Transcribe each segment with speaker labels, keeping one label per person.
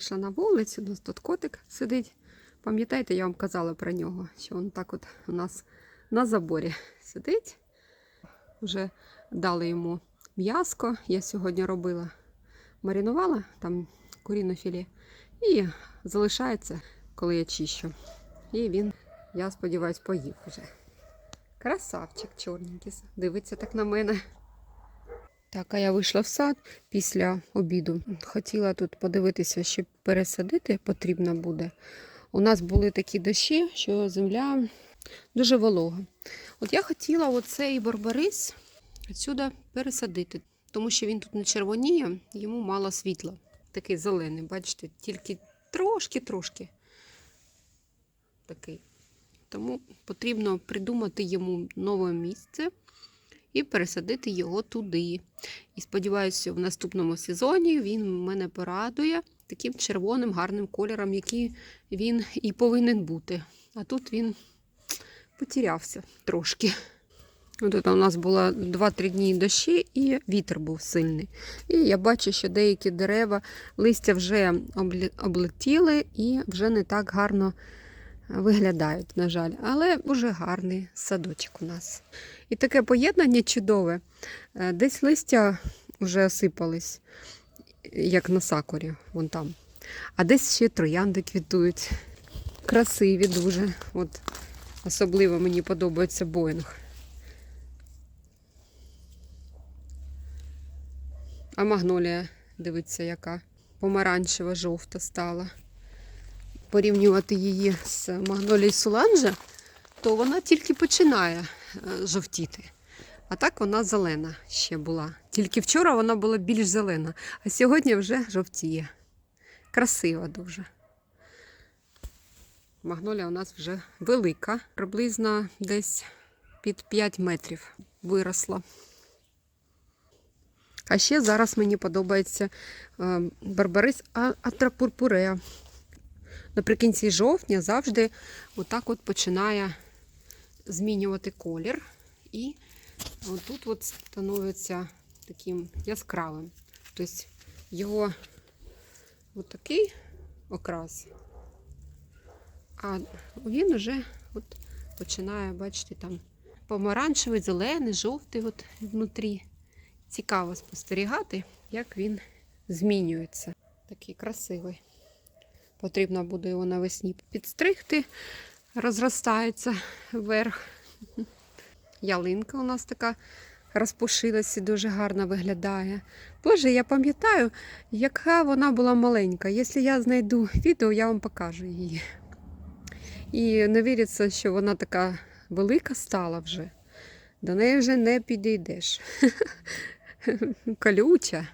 Speaker 1: вийшла на вулицю, у нас тут котик сидить. Пам'ятаєте, я вам казала про нього, що він так от у нас на заборі сидить. Вже дали йому м'яско. Я сьогодні робила, маринувала там куріне філе. І залишається, коли я чищу. І він, я сподіваюся, поїв вже. Красавчик чорненький. Дивиться так на мене. Так, а я вийшла в сад після обіду. Хотіла тут подивитися, що пересадити потрібно буде. У нас були такі дощі, що земля дуже волога. От я хотіла оцей барбарис відсюди пересадити, тому що він тут не червоніє, йому мало світла. Такий зелений, бачите, тільки трошки-трошки такий. Тому потрібно придумати йому нове місце і пересадити його туди. І сподіваюся, в наступному сезоні він мене порадує таким червоним гарним кольором, який він і повинен бути. А тут він потерявся трошки. Тут у нас було 2-3 дні дощі і вітер був сильний. І я бачу, що деякі дерева, листя вже облетіли і вже не так гарно виглядають, на жаль. Але вже гарний садочок у нас. І таке поєднання чудове. Е, Десь листя вже осипались, як на сакурі, вон там. А десь ще троянди квітують. Красиві дуже. От особливо мені подобається Боїнг. А магнолія, дивиться, яка помаранчева жовта стала. Порівнювати її з магнолією Суланжа, то вона тільки починає е, жовтіти. А так вона зелена ще була. Тільки вчора вона була більш зелена, а сьогодні вже жовтіє. Красива дуже. Магнолія у нас вже велика, приблизно десь під 5 метрів виросла. А ще зараз мені подобається е, барбарис атрапурпуреа. Наприкінці жовтня завжди отак от починає змінювати колір. І отут от становиться таким яскравим. Тобто його отакий окрас. А він вже от починає, бачите, там помаранчевий, зелений, жовтий от внутрі. Цікаво спостерігати, як він змінюється. Такий красивий. Потрібно буде його навесні підстригти, розростається вверх. Ялинка у нас така розпушилася, дуже гарно виглядає. Боже, я пам'ятаю, яка вона була маленька. Якщо я знайду відео, я вам покажу її. І не віриться, що вона така велика стала вже. До неї вже не підійдеш. Колюча.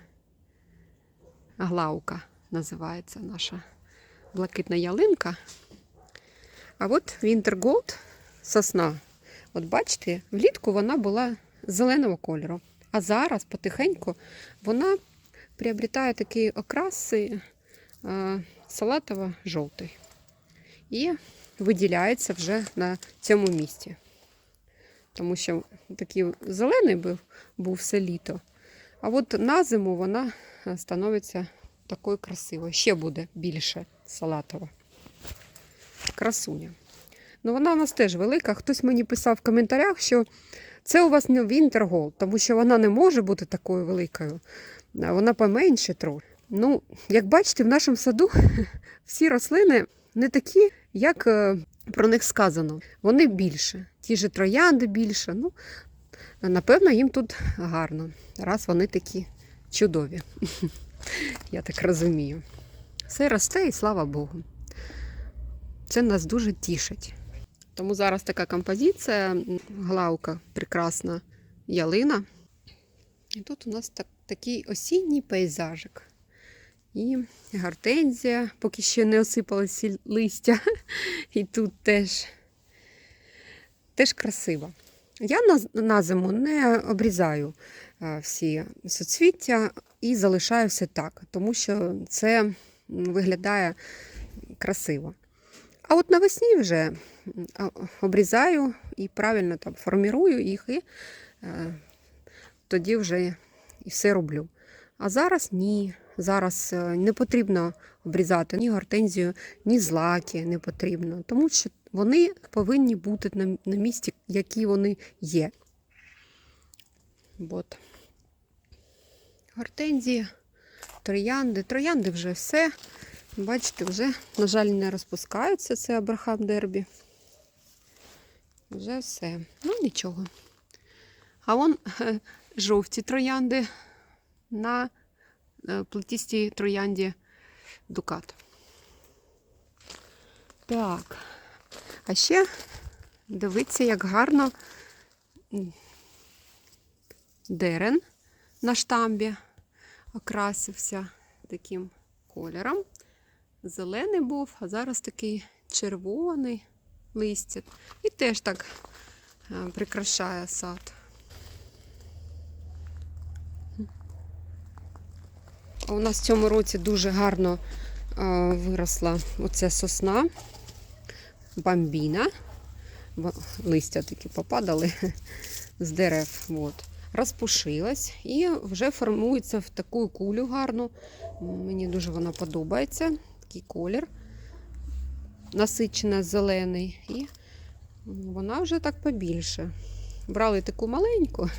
Speaker 1: Глаука називається наша блакитна ялинка. А от Winter Gold сосна. От бачите, влітку вона була зеленого кольору. А зараз потихеньку вона приобретає такий окрас е, салатово-жовтий. І виділяється вже на цьому місці. Тому що такий зелений був, був все літо. А от на зиму вона становиться такою красивою. Ще буде більше салатова. Красуня. Ну, вона у нас теж велика. Хтось мені писав в коментарях, що це у вас не Gold, тому що вона не може бути такою великою. Вона поменше трохи. Ну, як бачите, в нашому саду всі рослини не такі, як е, про них сказано. Вони більше. Ті ж троянди більше. Ну, напевно, їм тут гарно, раз вони такі чудові. Я так розумію. Все росте і слава Богу. Це нас дуже тішить. Тому зараз така композиція, главка прекрасна ялина. І тут у нас так, такий осінній пейзажик. І гортензія, поки ще не осипалися листя. І тут теж, теж красиво. Я на, на зиму не обрізаю а, всі соцвіття і залишаю все так, тому що це виглядає красиво. А от навесні вже обрізаю і правильно там формірую їх, і е, тоді вже і все роблю. А зараз ні. зараз е, не потрібно обрізати ні гортензію, ні злаки не потрібно, тому що вони повинні бути на, місці, які вони є. От. Гортензії, троянди. Троянди вже все. Бачите, вже, на жаль, не розпускаються. Це Абрахам Дербі. Вже все. Ну, нічого. А вон жовті троянди на е, плетістій троянді Дукат. Так. А ще дивіться, як гарно дерен на штамбі окрасився таким кольором. Зелений був, а зараз такий червоний листя. І теж так е, прикрашає сад. У нас в цьому році дуже гарно е, виросла оця сосна, бамбіна. Листя такі попадали з дерев. От. Розпушилась і вже формується в таку кулю гарну. Мені дуже вона подобається. Такий колір насичена зелений. І вона вже так побільше. Брали таку маленьку,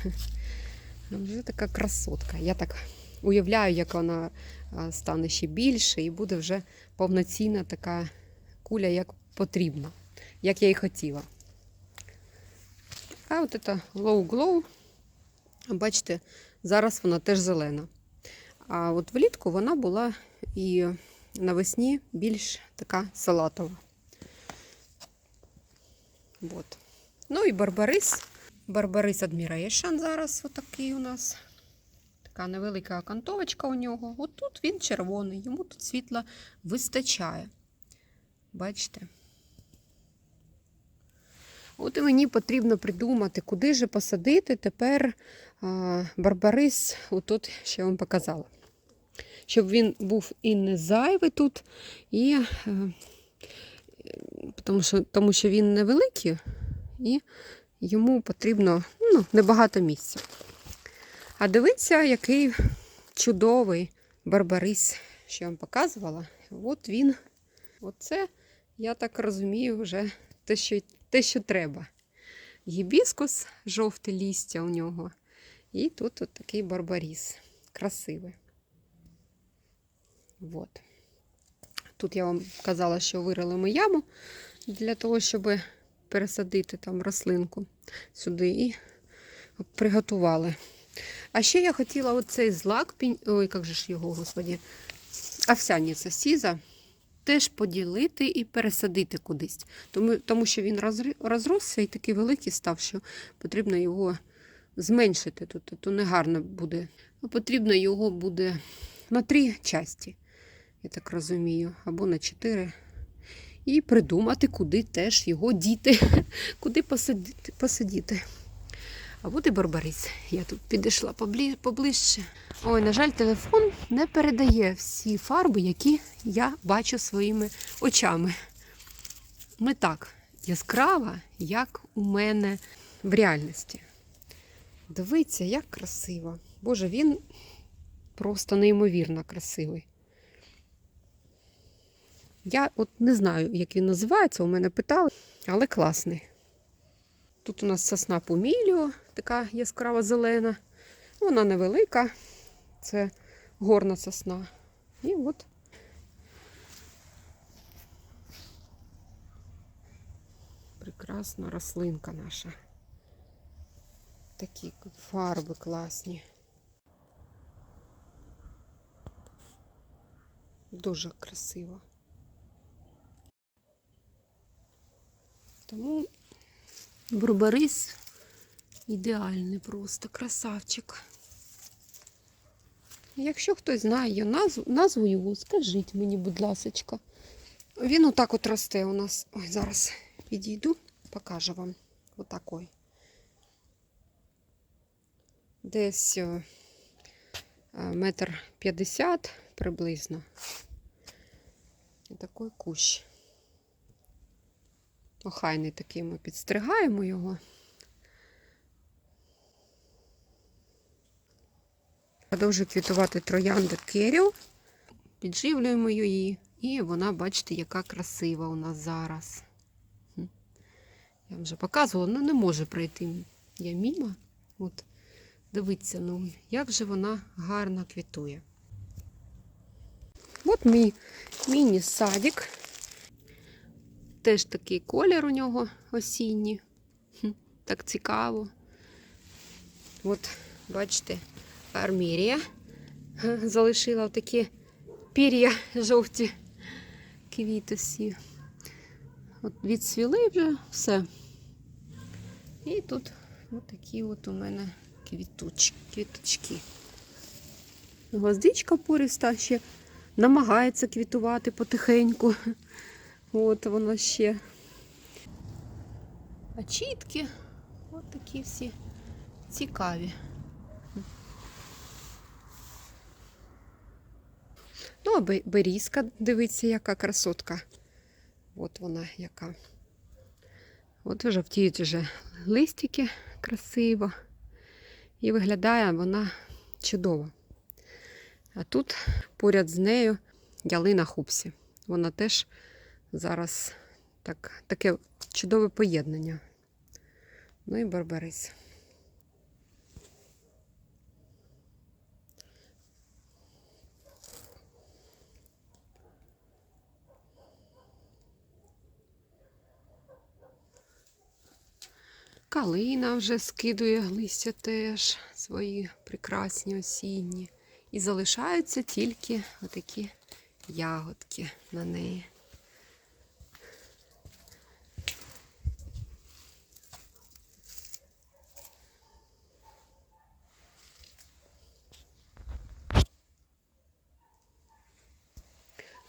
Speaker 1: вже така красотка. Я так уявляю, як вона стане ще більше і буде вже повноцінна така куля, як потрібно, як я і хотіла. А от це Low Glow, бачите, зараз вона теж зелена. А от влітку вона була і навесні більш така салатова. От. Ну і Барбарис. Барбарис Admiration зараз отакий у нас. Така невелика окантовочка у нього. От тут він червоний, йому тут світла вистачає. Бачите? От і мені потрібно придумати, куди же посадити тепер барбарис, отут, я вам показала. Щоб він був і не зайвий тут, і, е, тому, що, тому що він невеликий, і йому потрібно ну, небагато місця. А дивіться, який чудовий барбарис, що я вам показувала. От він, оце, я так розумію, вже те, що, те, що треба. Гібіскус, жовте лістя у нього. І тут от такий барбаріс. Красивий. От. Тут я вам казала, що вирили ми яму для того, щоб пересадити там рослинку сюди і приготували. А ще я хотіла оцей злак, ой, як же ж його, господі, овсяниця сіза, теж поділити і пересадити кудись. Тому, тому що він розросся і такий великий став, що потрібно його зменшити. Тут то негарно буде. Потрібно його буде на три часті, я так розумію, або на чотири. І придумати, куди теж його діти, куди посадити. А і Барбарис. Я тут підійшла поближче. Ой, на жаль, телефон не передає всі фарби, які я бачу своїми очами. Не так яскрава, як у мене в реальності. Дивіться, як красиво. Боже, він просто неймовірно красивий. Я от не знаю, як він називається, у мене питали, але класний. Тут у нас сосна Пуміліо, така яскрава зелена. Вона невелика, це горна сосна. І от прекрасна рослинка наша. Такі фарби класні. Дуже красиво. Тому Барбарис ідеальний просто красавчик. Якщо хтось знає назву, назву його, скажіть мені, будь ласочка. Він отак от росте у нас. Ой, зараз підійду, покажу вам. Отакой. Десь е, е, метр п'ятдесят приблизно. Такий кущ. Охайний такий ми підстригаємо його. Продовжує квітувати троянда Керіл. підживлюємо її, і вона, бачите, яка красива у нас зараз. Я вже показувала, ну не може пройти я мімо. От, дивіться, ну, як же вона гарно квітує. От мій міні-садик. Теж такий колір у нього осінній. Так цікаво. От, бачите, армірія залишила такі пір'я жовті квіти всі. От відсвіли вже все. І тут от такі от у мене квітуч, квіточки. Гвоздичка пориста ще намагається квітувати потихеньку. От воно ще. А чітки от такі всі цікаві. Ну, а берізка, дивіться, яка красотка. От вона яка. От жовтіють вже листики красиво. І виглядає вона чудово. А тут поряд з нею ялина хупсі. Вона теж зараз так, таке чудове поєднання. Ну і барбарис. Калина вже скидує листя теж свої прекрасні осінні. І залишаються тільки отакі ягодки на неї.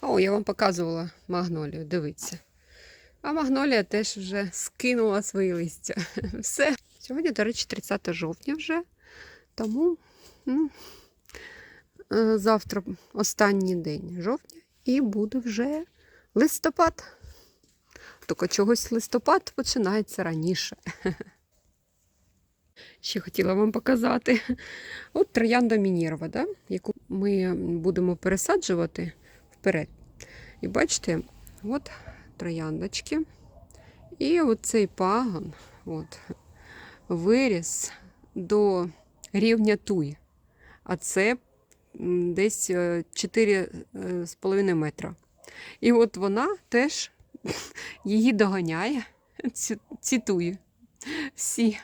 Speaker 1: О, я вам показувала магнолію, дивіться. А магнолія теж вже скинула свої листя. Все. Сьогодні, до речі, 30 жовтня вже. Тому м, е, завтра останній день жовтня і буде вже листопад. Тільки чогось листопад починається раніше. Ще хотіла вам показати. От троянда Мінірова, да? яку ми будемо пересаджувати вперед. І бачите, от трояндочки. І оцей пагон от, виріс до рівня туї. А це десь е, 4,5 метра. І от вона теж її доганяє, ці. Всі.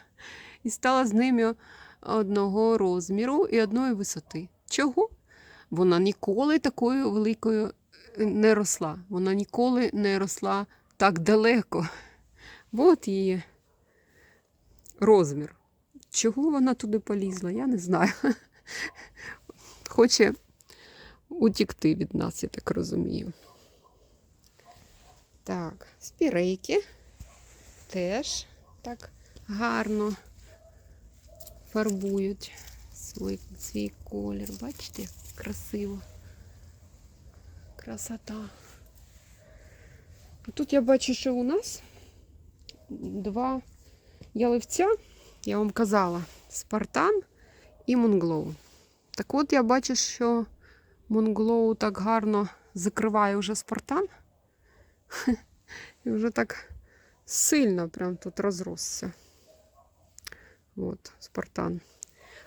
Speaker 1: І стала з ними одного розміру і одної висоти. Чого? Вона ніколи такою великою не росла. Вона ніколи не росла так далеко. От її розмір. Чого вона туди полізла, я не знаю. Хоче утікти від нас, я так розумію. Так, спірейки теж так гарно фарбують свій, свій колір. Бачите, красиво. Красота. Тут я бачу, що у нас два яливця, я вам казала, Спартан і Монглоу. Так от я бачу, що Монглоу так гарно закриває вже Спартан. І вже так сильно прям тут розросся. От, Спартан.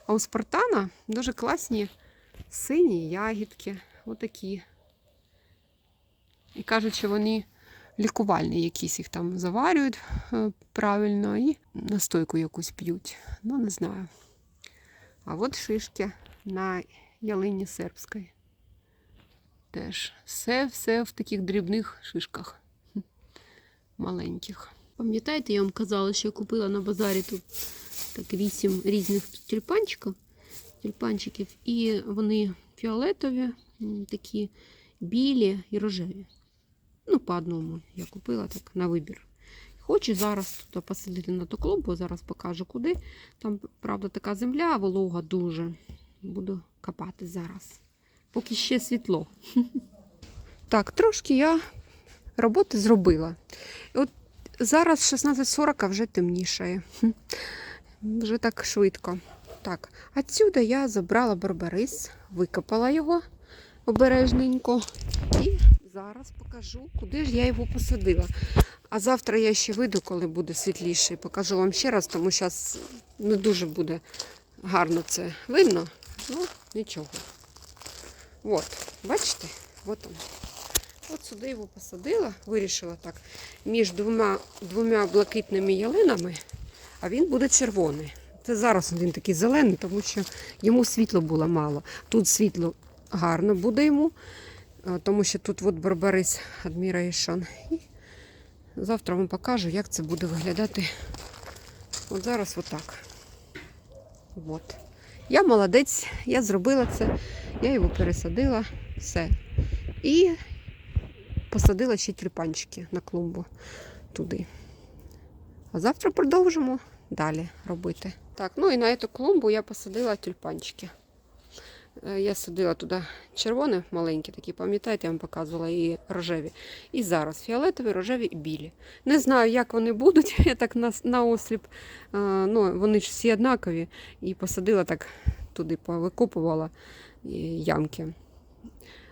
Speaker 1: А у Спартана дуже класні сині ягідки. Отакі. І кажуть, що вони лікувальні, якісь їх там заварюють е, правильно і настойку якусь п'ють. Ну, не знаю. А от шишки на ялині сербській. Теж все-все в таких дрібних шишках. Маленьких. Пам'ятаєте, я вам казала, що я купила на базарі тут так вісім різних тюльпанчиків, тюльпанчиків, і вони фіолетові, такі білі і рожеві. Ну, по одному я купила так на вибір. Хочу зараз тут посадити на ту клумбу, зараз покажу куди. Там, правда, така земля волога дуже. Буду копати зараз. Поки ще світло. Так, трошки я роботи зробила. От зараз 16.40 а вже темнішає. Вже так швидко. Так, отсюда я забрала барбарис, викопала його. обережненько. І зараз покажу, куди ж я його посадила. А завтра я ще вийду, коли буде світліше, покажу вам ще раз, тому зараз не дуже буде гарно це видно. Ну, нічого. От, бачите? От он. От сюди його посадила, вирішила так, між двома, двома блакитними ялинами, а він буде червоний. Це зараз він такий зелений, тому що йому світло було мало. Тут світло гарно буде йому, тому що тут от Барбарис Admiration. І завтра вам покажу, як це буде виглядати. От зараз отак. От. Я молодець, я зробила це, я його пересадила, все. І посадила ще тюльпанчики на клумбу туди. А завтра продовжимо далі робити. Так, ну і на цю клумбу я посадила тюльпанчики. Е, Я садила туди червоні маленькі такі, пам'ятаєте, я вам показувала і рожеві. І зараз фіолетові, рожеві і білі. Не знаю, як вони будуть. Я так на, на осліп. е, Ну, вони ж всі однакові. І посадила так туди, повикопувала е, ямки.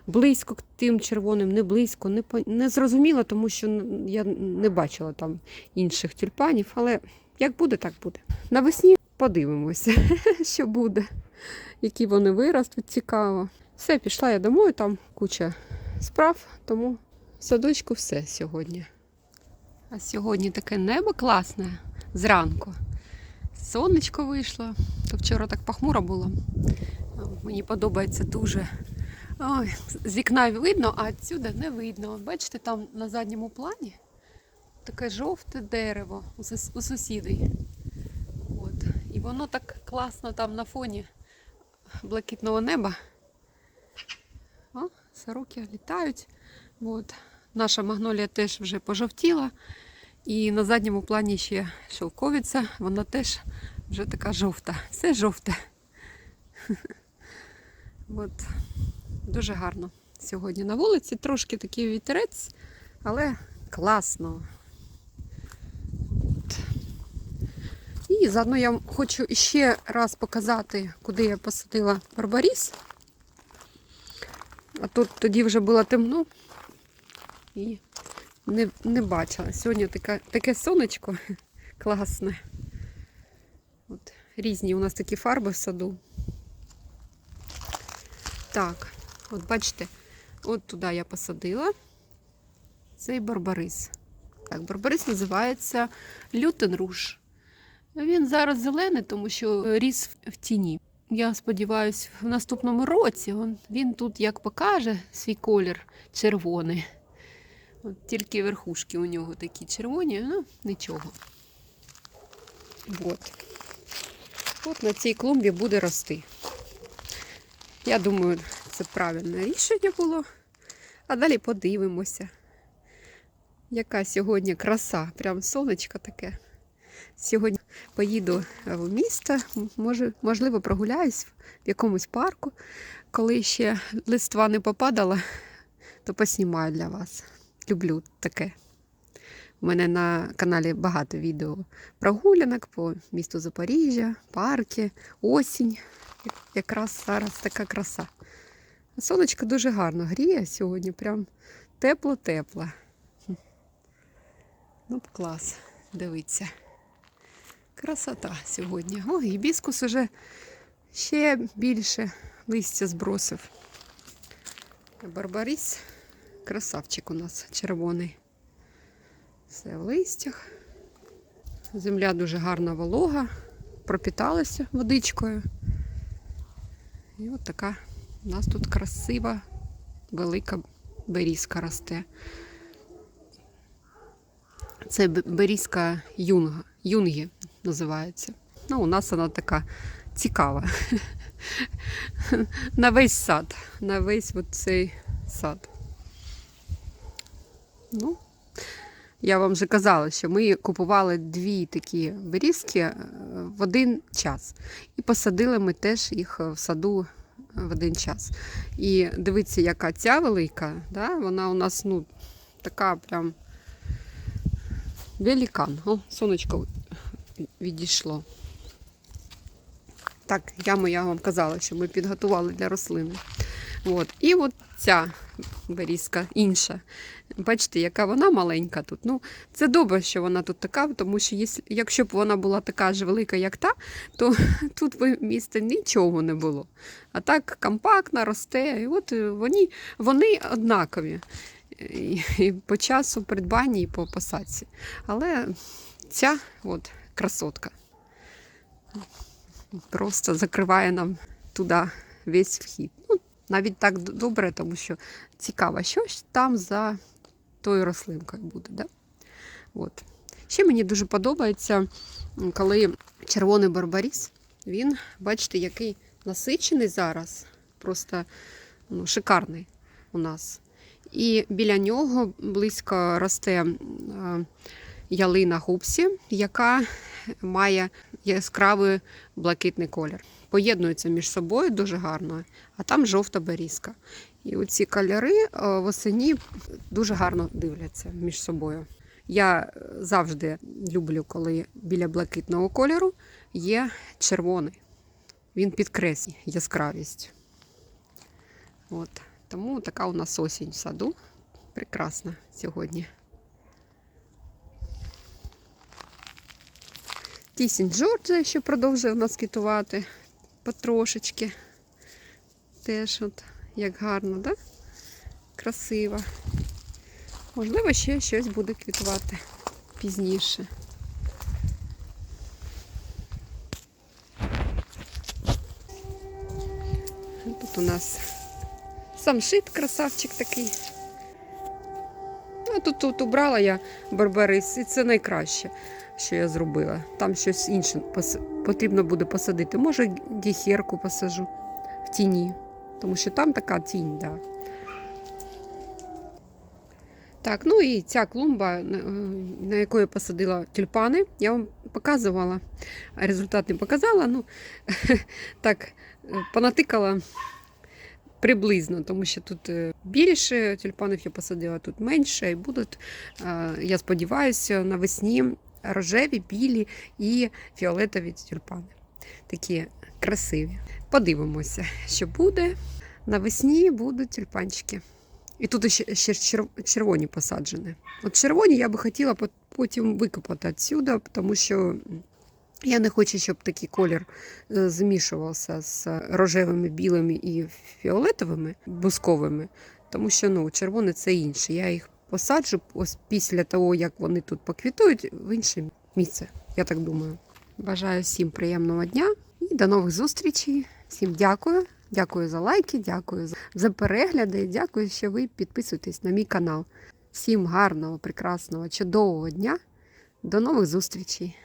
Speaker 1: Близько к тим червоним, не близько, не, не зрозуміла, тому що я не бачила там інших тюльпанів, але як буде, так буде. Навесні подивимося, що буде, які вони виростуть, цікаво. Все, пішла я домой, там куча справ, тому садочку все сьогодні. А сьогодні таке небо класне зранку. Сонечко вийшло, то вчора так похмуро було. Мені подобається дуже. Ой, з вікна видно, а відсюди не видно. Бачите, там на задньому плані таке жовте дерево у сусідей. От. І воно так класно там на фоні блакитного неба. О, сороки літають. От. Наша магнолія теж вже пожовтіла. І на задньому плані ще шовковиця, вона теж вже така жовта. Все жовте. От. Дуже гарно сьогодні на вулиці. Трошки такий вітерець, але класно. І заодно я хочу ще раз показати, куди я посадила барбаріс. А тут тоді вже було темно і не, не бачила. Сьогодні таке, таке сонечко класне. От, різні у нас такі фарби в саду. Так, от бачите, от туди я посадила цей барбарис. Так, барбарис називається лютенруш. Він зараз зелений, тому що ріс в тіні. Я сподіваюся, в наступному році він, тут як покаже свій колір червоний. От тільки верхушки у нього такі червоні, ну нічого. От. От на цій клумбі буде рости. Я думаю, це правильне рішення було. А далі подивимося, яка сьогодні краса, прям сонечко таке. Сьогодні поїду в місто, може, можливо, прогуляюсь в якомусь парку. Коли ще листва не попадала, то поснімаю для вас. Люблю таке. У мене на каналі багато відео прогулянок по місту Запоріжжя, парки, осінь. Якраз зараз така краса. Сонечко дуже гарно гріє сьогодні, прям тепло-тепло. Ну, клас, дивіться. Красота сьогодні. О, гібіскус уже ще більше листя збросив. Барбаріс, красавчик у нас червоний. Все в листях. Земля дуже гарна волога, пропіталася водичкою. І от така у нас тут красива, велика берізка росте. Це берізка юнга, юнги називається. Ну, у нас вона така цікава. На весь сад, на весь цей сад. Ну, я вам вже казала, що ми купували дві такі берізки е, в один час. І посадили ми теж їх в саду в один час. І дивіться, яка ця велика, да? вона у нас ну, така прям великан. О, сонечко відійшло. Так, яму я вам казала, що ми підготували для рослини. От. І от ця берізка інша. Бачите, яка вона маленька тут. Ну, це добре, що вона тут така, тому що якщо б вона була така ж велика, як та, то тут би місця нічого не було. А так компактно росте. І от вони, вони однакові. І по часу придбання, і по посадці. Але ця от красотка просто закриває нам туди весь вхід. Ну, навіть так добре, тому що цікаво, що ж там за тою рослинкою буде. Да? От. Ще мені дуже подобається, коли червоний барбаріс, він, бачите, який насичений зараз, просто ну, шикарний у нас. І біля нього близько росте е, ялина гупсі, яка має яскравий блакитний колір. Поєднуються між собою дуже гарно, а там жовта берізка. І оці кольори е, восені дуже гарно дивляться між собою. Я е, завжди люблю, коли біля блакитного кольору є червоний. Він підкреслює яскравість. От. Тому така у нас осінь в саду. Прекрасна сьогодні. Тісінь Джорджія ще продовжує у нас квітувати потрошечки. Теж от як гарно, да? Красиво. Можливо, ще щось буде квітувати пізніше. Тут у нас самшит красавчик такий. Тут, тут убрала я барбарис, і це найкраще, що я зробила. Там щось інше потрібно буде посадити. Може, гіхерку посажу в тіні, тому що там така тінь, да. Так, ну і ця клумба, на- е, на яку я посадила тюльпани, я вам показувала. Результат не показала. Ну, так, е, понатикала приблизно, тому що тут е, більше тюльпанів я посадила, тут менше. І будуть, е, я сподіваюся, навесні рожеві, білі і фіолетові тюльпани. Такі красиві. Подивимося, що буде. Навесні будуть тюльпанчики. І тут ще, червоні посаджені. От червоні я би хотіла потім викопати відсюди, тому що я не хочу, щоб такий колір е, змішувався з рожевими, білими і фіолетовими, бусковими, тому що ну, червоне це інше. Я їх посаджу ось після того, як вони тут поквітують, в інше місце, я так думаю. Бажаю всім приємного дня і до нових зустрічей. Всім дякую. Дякую за лайки, дякую за перегляди. Дякую, що ви підписуєтесь на мій канал. Всім гарного, прекрасного, чудового дня. До нових зустрічей!